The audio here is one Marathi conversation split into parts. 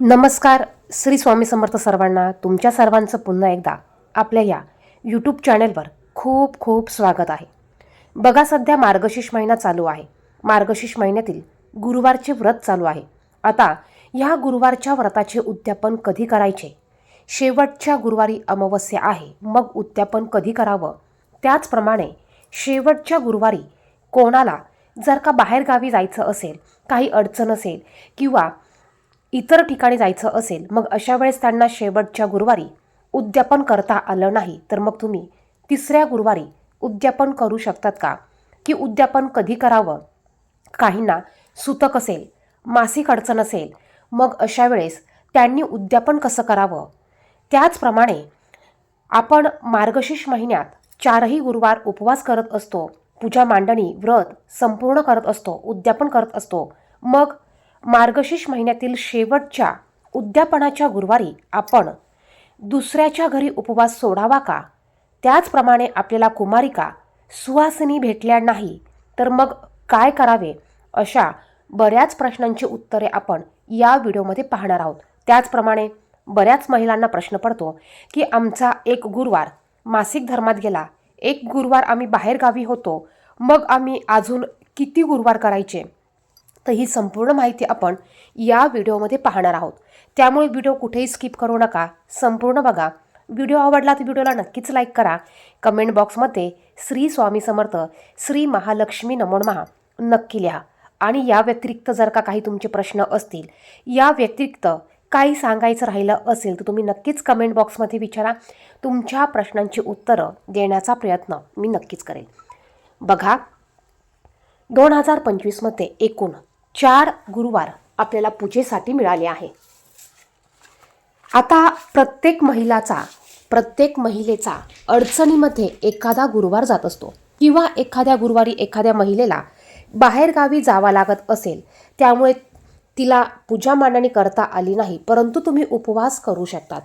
नमस्कार श्री स्वामी समर्थ सर्वांना तुमच्या सर्वांचं पुन्हा एकदा आपल्या या यूट्यूब चॅनेलवर खूप खूप स्वागत आहे. बघा सध्या मार्गशीर्ष महिना चालू आहे. मार्गशीर्ष महिन्यातील गुरुवारचे व्रत चालू आहे. आता ह्या गुरुवारच्या व्रताचे उद्यापन कधी करायचे? शेवटच्या गुरुवारी अमावस्या आहे मग उद्यापन कधी करावं? त्याचप्रमाणे शेवटच्या गुरुवारी कोणाला जर का बाहेरगावी जायचं असेल काही अडचण असेल किंवा इतर ठिकाणी जायचं असेल मग अशा वेळेस त्यांना शेवटच्या गुरुवारी उद्यापन करता आलं नाही तर मग तुम्ही तिसऱ्या गुरुवारी उद्यापन करू शकतात का? की उद्यापन कधी करावं? काहींना सुतक असेल मासिक अडचण असेल मग अशा वेळेस त्यांनी उद्यापन कसं करावं? त्याचप्रमाणे आपण मार्गशीर्ष महिन्यात चारही गुरुवार उपवास करत असतो पूजा मांडणी व्रत संपूर्ण करत असतो उद्यापन करत असतो मग मार्गशीर्ष महिन्यातील शेवटच्या उद्यापनाच्या गुरुवारी आपण दुसऱ्याच्या घरी उपवास सोडावा का? त्याचप्रमाणे आपल्याला कुमारिका सुवासिनी भेटल्या नाही तर मग काय करावे? अशा बऱ्याच प्रश्नांची उत्तरे आपण या व्हिडिओमध्ये पाहणार आहोत. त्याचप्रमाणे बऱ्याच महिलांना प्रश्न पडतो की आमचा एक गुरुवार मासिक धर्मात गेला. एक गुरुवार आम्ही बाहेरगावी होतो. मग आम्ही अजून किती गुरुवार करायचे? तर ही संपूर्ण माहिती आपण या व्हिडिओमध्ये पाहणार आहोत. त्यामुळे व्हिडिओ कुठेही स्किप करू नका. संपूर्ण बघा. व्हिडिओ आवडला तर व्हिडिओला नक्कीच लाईक करा. कमेंट बॉक्समध्ये श्री स्वामी समर्थ श्री महालक्ष्मी नमोन महा नक्की लिहा. आणि या व्यतिरिक्त जर का काही तुमचे प्रश्न असतील या व्यतिरिक्त काही सांगायचं राहिलं असेल तर तुम्ही नक्कीच कमेंट बॉक्समध्ये विचारा. तुमच्या प्रश्नांची उत्तरं देण्याचा प्रयत्न मी नक्कीच करेन. बघा दोन हजार पंचवीसमध्ये एकूण चार गुरुवार आपल्याला पूजेसाठी मिळाले आहे. आता प्रत्येक महिलाचा प्रत्येक महिलेचा अडचणीमध्ये एखादा गुरुवार जात असतो. किंवा एखाद्या गुरुवारी एखाद्या महिलेला बाहेरगावी जावा लागत असेल त्यामुळे तिला पूजा मांडणी करता आली नाही परंतु तुम्ही उपवास करू शकतात.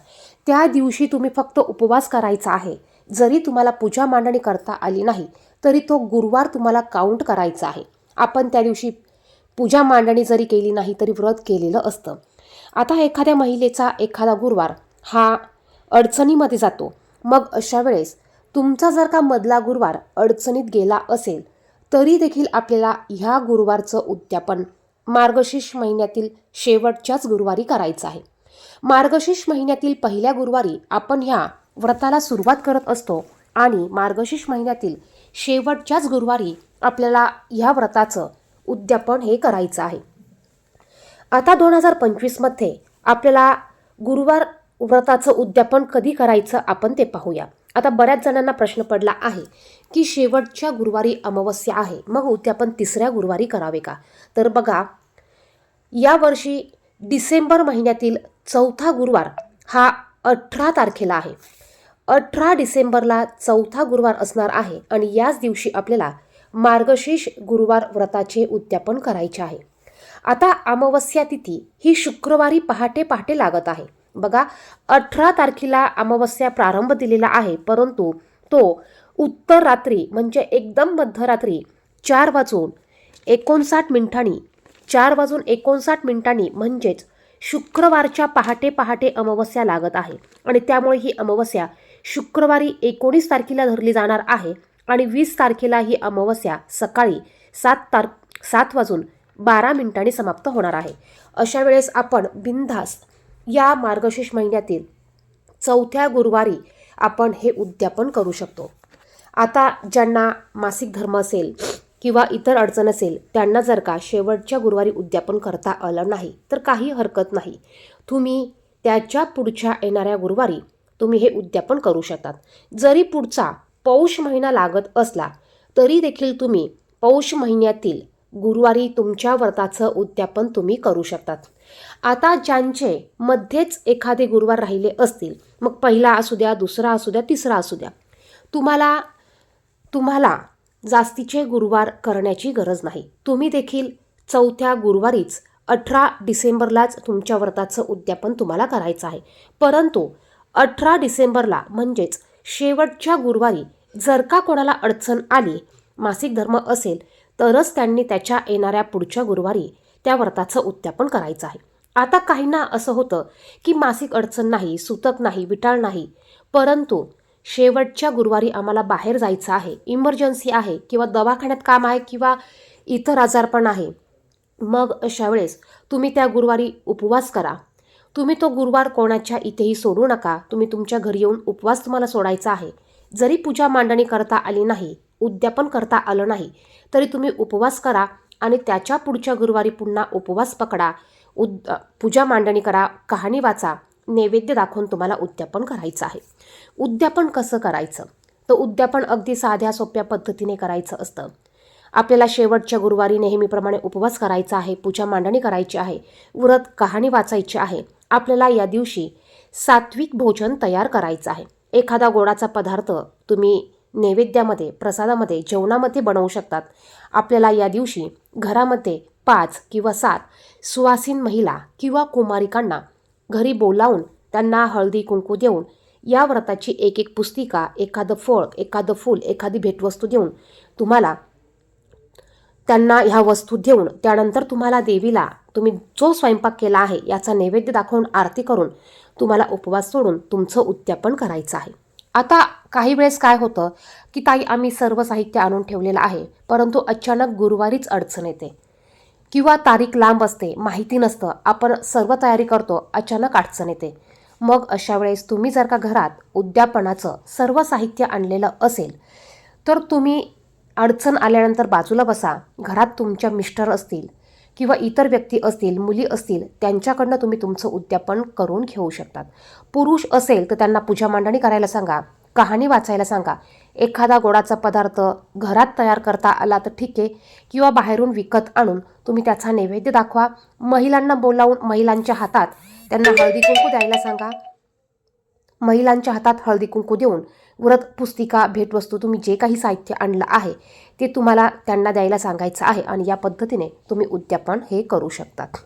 त्या दिवशी तुम्ही फक्त उपवास करायचा आहे. जरी तुम्हाला पूजा मांडणी करता आली नाही तरी तो गुरुवार तुम्हाला काउंट करायचा आहे. आपण त्या दिवशी पूजा मांडणी जरी केली नाही तरी व्रत केलेलं असतं. आता एखाद्या महिलेचा एखादा गुरुवार हा अडचणीमध्ये जातो. मग अशा वेळेस तुमचा जर का मधला गुरुवार अडचणीत गेला असेल तरी देखील आपल्याला ह्या गुरुवारचं उद्यापन मार्गशीर्ष महिन्यातील शेवटच्याच गुरुवारी करायचं आहे. मार्गशीर्ष महिन्यातील पहिल्या गुरुवारी आपण ह्या व्रताला सुरुवात करत असतो आणि मार्गशीर्ष महिन्यातील शेवटच्याच गुरुवारी आपल्याला ह्या व्रताचं उद्यापन हे करायचं आहे. आता दोन हजार पंचवीसमध्ये आपल्याला गुरुवार व्रताचं उद्यापन कधी करायचं आपण ते पाहूया. आता बऱ्याच जणांना प्रश्न पडला आहे की शेवटच्या गुरुवारी अमावस्या आहे मग उद्यापन तिसऱ्या गुरुवारी करावे का? तर बघा यावर्षी डिसेंबर महिन्यातील चौथा गुरुवार हा अठरा तारखेला आहे. अठरा डिसेंबरला चौथा गुरुवार असणार आहे आणि याच दिवशी आपल्याला मार्गशीर्ष गुरुवार व्रताचे उद्यापन करायचे आहे. आता अमावस्या तिथी ही शुक्रवारी पहाटे पहाटे लागत आहे. बघा अठरा तारखेला अमावस्या प्रारंभ दिलेला आहे परंतु तो उत्तर रात्री म्हणजे एकदम मध्यरात्री चार वाजून एकोणसाठ मिनिटांनी चार वाजून एकोणसाठ मिनिटांनी म्हणजेच शुक्रवारच्या पहाटे पहाटे अमावस्या लागत आहे. आणि त्यामुळे ही अमावस्या शुक्रवारी एकोणीस तारखेला धरली जाणार आहे. आणि वीस तारखेला ही अमावस्या सकाळी सात तार सात वाजून बारा मिनिटांनी समाप्त होणार आहे. अशा वेळेस आपण बिनधास्त या मार्गशीर्ष महिन्यातील चौथ्या गुरुवारी आपण हे उद्यापन करू शकतो. आता ज्यांना मासिक धर्म असेल किंवा इतर अडचण असेल त्यांना जर का शेवटच्या गुरुवारी उद्यापन करता आलं नाही तर काही हरकत नाही. तुम्ही त्याच्या पुढच्या येणाऱ्या गुरुवारी तुम्ही हे उद्यापन करू शकतात. जरी पुढचा पौष महिना लागत असला तरी देखील तुम्ही पौष महिन्यातील गुरुवारी तुमच्या व्रताचं उद्यापन तुम्ही करू शकतात. आता ज्यांचे मध्येच एखादे गुरुवार राहिले असतील मग पहिला असू द्या दुसरा असू द्या तिसरा असू द्या तुम्हाला तुम्हाला जास्तीचे गुरुवार करण्याची गरज नाही. तुम्ही देखील चौथ्या गुरुवारीच अठरा डिसेंबरलाच तुमच्या व्रताचं उद्यापन तुम्हाला करायचं आहे. परंतु अठरा डिसेंबरला म्हणजेच शेवटच्या गुरुवारी जर का कोणाला अडचण आली मासिक धर्म असेल तरच त्यांनी त्याच्या येणाऱ्या पुढच्या गुरुवारी त्या व्रताचं उत्त्यापन करायचं आहे. आता काहींना असं होतं की मासिक अडचण नाही सुतक नाही विटाळ नाही परंतु शेवटच्या गुरुवारी आम्हाला बाहेर जायचं आहे इमर्जन्सी आहे किंवा दवाखान्यात काम आहे किंवा इतर आजारपण आहे मग अशा वेळेस तुम्ही त्या गुरुवारी उपवास करा. तुम्ही तो गुरुवार कोणाच्या इथेही सोडू नका. तुम्ही तुमच्या घरी येऊन उपवास तुम्हाला सोडायचा आहे. जरी पूजा मांडणी करता आली नाही उद्यापन करता आलं नाही तरी तुम्ही उपवास करा आणि त्याच्या पुढच्या गुरुवारी पुन्हा उपवास पकडा. उद पूजा मांडणी करा कहाणी वाचा नैवेद्य दाखवून तुम्हाला उद्यापन करायचं आहे. उद्यापन कसं करायचं? तर उद्यापन अगदी साध्या सोप्या पद्धतीने करायचं असतं. आपल्याला शेवटच्या गुरुवारी नेहमीप्रमाणे उपवास करायचा आहे पूजा मांडणी करायची आहे व्रत कहाणी वाचायची आहे. आपल्याला या दिवशी सात्विक भोजन तयार करायचं आहे. एखादा गोडाचा पदार्थ तुम्ही नैवेद्यामध्ये प्रसादामध्ये जेवणामध्ये बनवू शकतात. आपल्याला या दिवशी घरामध्ये पाच किंवा सात सुवासीन महिला किंवा कुमारिकांना घरी बोलावून त्यांना हळदी कुंकू देऊन या व्रताची एक एक पुस्तिका एखादं फळ एखादं फूल एखादी भेटवस्तू देऊन तुम्हाला त्यांना ह्या वस्तू देऊन त्यानंतर तुम्हाला देवीला तुम्ही जो स्वयंपाक केला आहे याचा नैवेद्य दाखवून आरती करून तुम्हाला उपवास सोडून तुमचं उद्यापन करायचं आहे. आता काही वेळेस काय होतं की ताई आम्ही सर्व साहित्य आणून ठेवलेलं आहे परंतु अचानक गुरुवारीच अडचण येते किंवा तारीख लांब असते माहिती नसतं आपण सर्व तयारी करतो अचानक अडचण येते. मग अशा वेळेस तुम्ही जर का घरात उद्यापनाचं सर्व साहित्य आणलेलं असेल तर तुम्ही अडचण आल्यानंतर बाजूला बसा. घरात तुमच्या मिस्टर असतील किंवा इतर व्यक्ती असतील मुली असतील त्यांच्याकडनं तुम्ही तुमचं उद्यापन करून घेऊ शकतात. पुरुष असेल तर त्यांना पूजा मांडणी करायला सांगा. कहाणी वाचायला सांगा. एखादा गोडाचा पदार्थ घरात तयार करता आला तर ठीक आहे किंवा बाहेरून विकत आणून तुम्ही त्याचा नैवेद्य दाखवा. महिलांना बोलावून महिलांच्या हातात त्यांना हळदी कुंकू द्यायला सांगा. महिलांच्या हातात हळदी कुंकू देऊन व्रत पुस्तिका भेटवस्तू तुम्ही जे काही साहित्य आणलं आहे ते तुम्हाला त्यांना द्यायला सांगायचं आहे आणि या पद्धतीने तुम्ही उद्यापन हे करू शकतात.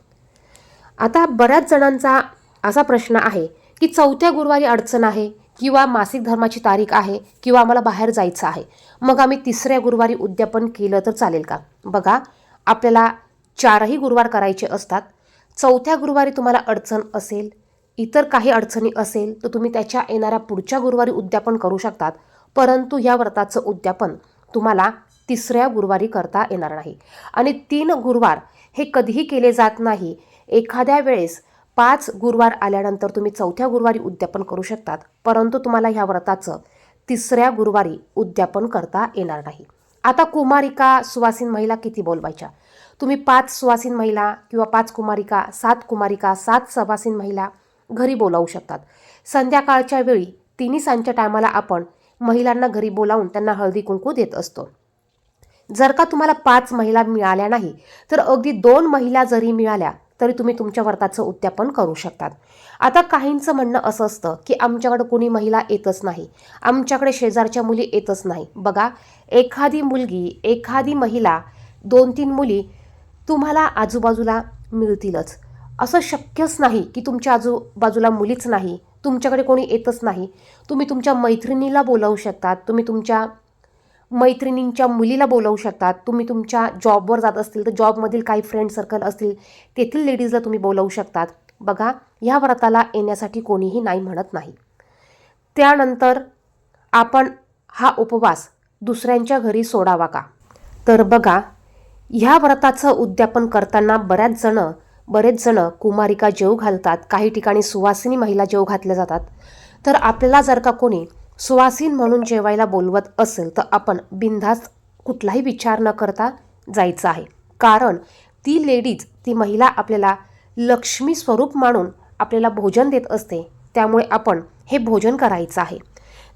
आता बऱ्याच जणांचा असा प्रश्न आहे की चौथ्या गुरुवारी अडचण आहे किंवा मासिक धर्माची तारीख आहे किंवा आम्हाला बाहेर जायचं आहे. मग आम्ही तिसऱ्या गुरुवारी उद्यापन केलं तर चालेल का? बघा आपल्याला चारही गुरुवार करायचे असतात. चौथ्या गुरुवारी तुम्हाला अडचण असेल इतर काही अडचणी असेल तर तुम्ही त्याच्या येणाऱ्या पुढच्या गुरुवारी उद्यापन करू शकतात. परंतु या व्रताचं उद्यापन तुम्हाला तिसऱ्या गुरुवारी करता येणार नाही. आणि तीन गुरुवार हे कधीही केले जात नाही. एखाद्या वेळेस पाच गुरुवार आल्यानंतर तुम्ही चौथ्या गुरुवारी उद्यापन करू शकतात. परंतु तुम्हाला ह्या व्रताचं तिसऱ्या गुरुवारी उद्यापन करता येणार नाही. आता कुमारिका सुवासीन महिला किती बोलवायच्या? तुम्ही पाच सुवासीन महिला किंवा पाच कुमारिका सात कुमारिका सात सवासीन महिला घरी बोलावू शकतात. संध्याकाळच्या वेळी तिन्ही सांच्या टायमाला आपण महिलांना घरी बोलावून त्यांना हळदी कुंकू देत असतो. जर का तुम्हाला पाच महिला मिळाल्या नाही तर अगदी दोन महिला जरी मिळाल्या तरी तुम्ही तुमच्या व्रताचं उद्यापन करू शकतात. आता काहींचं म्हणणं असं असतं की आमच्याकडे कोणी महिला येतच नाही आमच्याकडे शेजारच्या मुली येतच नाही. बघा एखादी मुलगी एखादी महिला दोन तीन मुली तुम्हाला आजूबाजूला मिळतीलच. असं शक्यच नाही की तुमच्या आजूबाजूला मुलीच नाही तुमच्याकडे कोणी येतच नाही. तुम्ही तुमच्या मैत्रिणीला बोलावू शकतात तुम्ही तुमच्या मैत्रिणींच्या मुलीला बोलावू शकतात तुम्ही तुमच्या जॉबवर जात असतील तर जॉबमधील काही फ्रेंड सर्कल असतील तेथील लेडीजला तुम्ही बोलवू शकतात. बघा ह्या व्रताला येण्यासाठी कोणीही नाही म्हणत नाही. त्यानंतर आपण हा उपवास दुसऱ्यांच्या घरी सोडावा का? तर बघा ह्या व्रताचं उद्यापन करताना बऱ्याच जणं बरेच जण कुमारिका जेव घालतात काही ठिकाणी सुवासिनी महिला जेव घातल्या जातात. तर आपल्याला जर का कोणी सुवासीन म्हणून जेवायला बोलवत असेल तर आपण बिनधास्त कुठलाही विचार न करता जायचं आहे. कारण ती लेडीज ती महिला आपल्याला लक्ष्मी स्वरूप मानून आपल्याला भोजन देत असते त्यामुळे आपण हे भोजन करायचं आहे.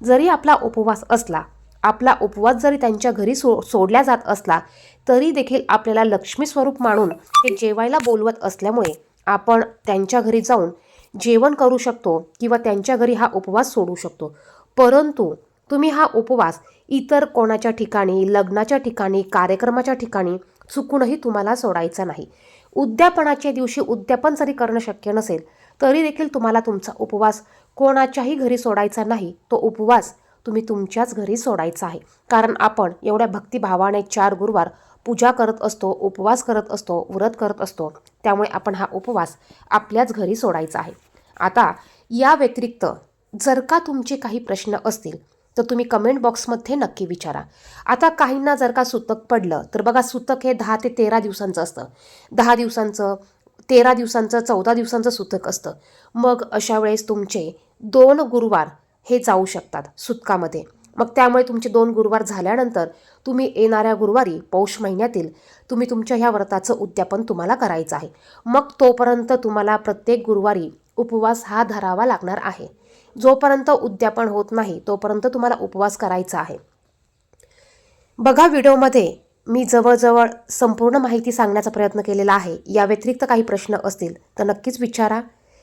जरी आपला उपवास असला आपला उपवास जरी त्यांच्या घरी सो सोडल्या जात असला तरी देखील आपल्याला लक्ष्मी स्वरूप मानून ते जेवायला बोलवत असल्यामुळे आपण त्यांच्या घरी जाऊन जेवण करू शकतो किंवा त्यांच्या घरी हा उपवास सोडू शकतो. परंतु तुम्ही हा उपवास इतर कोणाच्या ठिकाणी लग्नाच्या ठिकाणी कार्यक्रमाच्या ठिकाणी चुकूनही तुम्हाला सोडायचा नाही. उद्यापनाच्या दिवशी उद्यापन जरी करणं शक्य नसेल तरी देखील तुम्हाला तुमचा उपवास कोणाच्याही घरी सोडायचा नाही. तो उपवास तुम्ही तुमच्याच घरी सोडायचा आहे. कारण आपण एवढ्या भक्तिभावाने चार गुरुवार पूजा करत असतो उपवास करत असतो व्रत करत असतो त्यामुळे आपण हा उपवास आपल्याच घरी सोडायचा आहे. आता या व्यतिरिक्त जर का तुमचे काही प्रश्न असतील तर तुम्ही कमेंट बॉक्समध्ये नक्की विचारा. आता काहींना जर का सुतक पडलं तर बघा सुतक हे दहा ते तेरा दिवसांचं असतं. दहा दिवसांचं तेरा दिवसांचं चौदा दिवसांचं सुतक असतं. मग अशा वेळेस तुमचे दोन गुरुवार हे जाऊ शकतात सुतकामध्ये. मग त्यामुळे तुमचे दोन गुरुवार झाल्यानंतर तुम्ही येणाऱ्या गुरुवारी पौष महिन्यातील तुम्ही तुमच्या ह्या व्रताचं उद्यापन तुम्हाला करायचं आहे. मग तोपर्यंत तुम्हाला प्रत्येक गुरुवारी उपवास हा धरावा लागणार आहे. जोपर्यंत उद्यापन होत नाही तोपर्यंत तुम्हाला उपवास करायचा आहे. बघा व्हिडिओमध्ये मी जवळजवळ संपूर्ण माहिती सांगण्याचा प्रयत्न केलेला आहे. या व्यतिरिक्त काही प्रश्न असतील तर नक्कीच विचारा.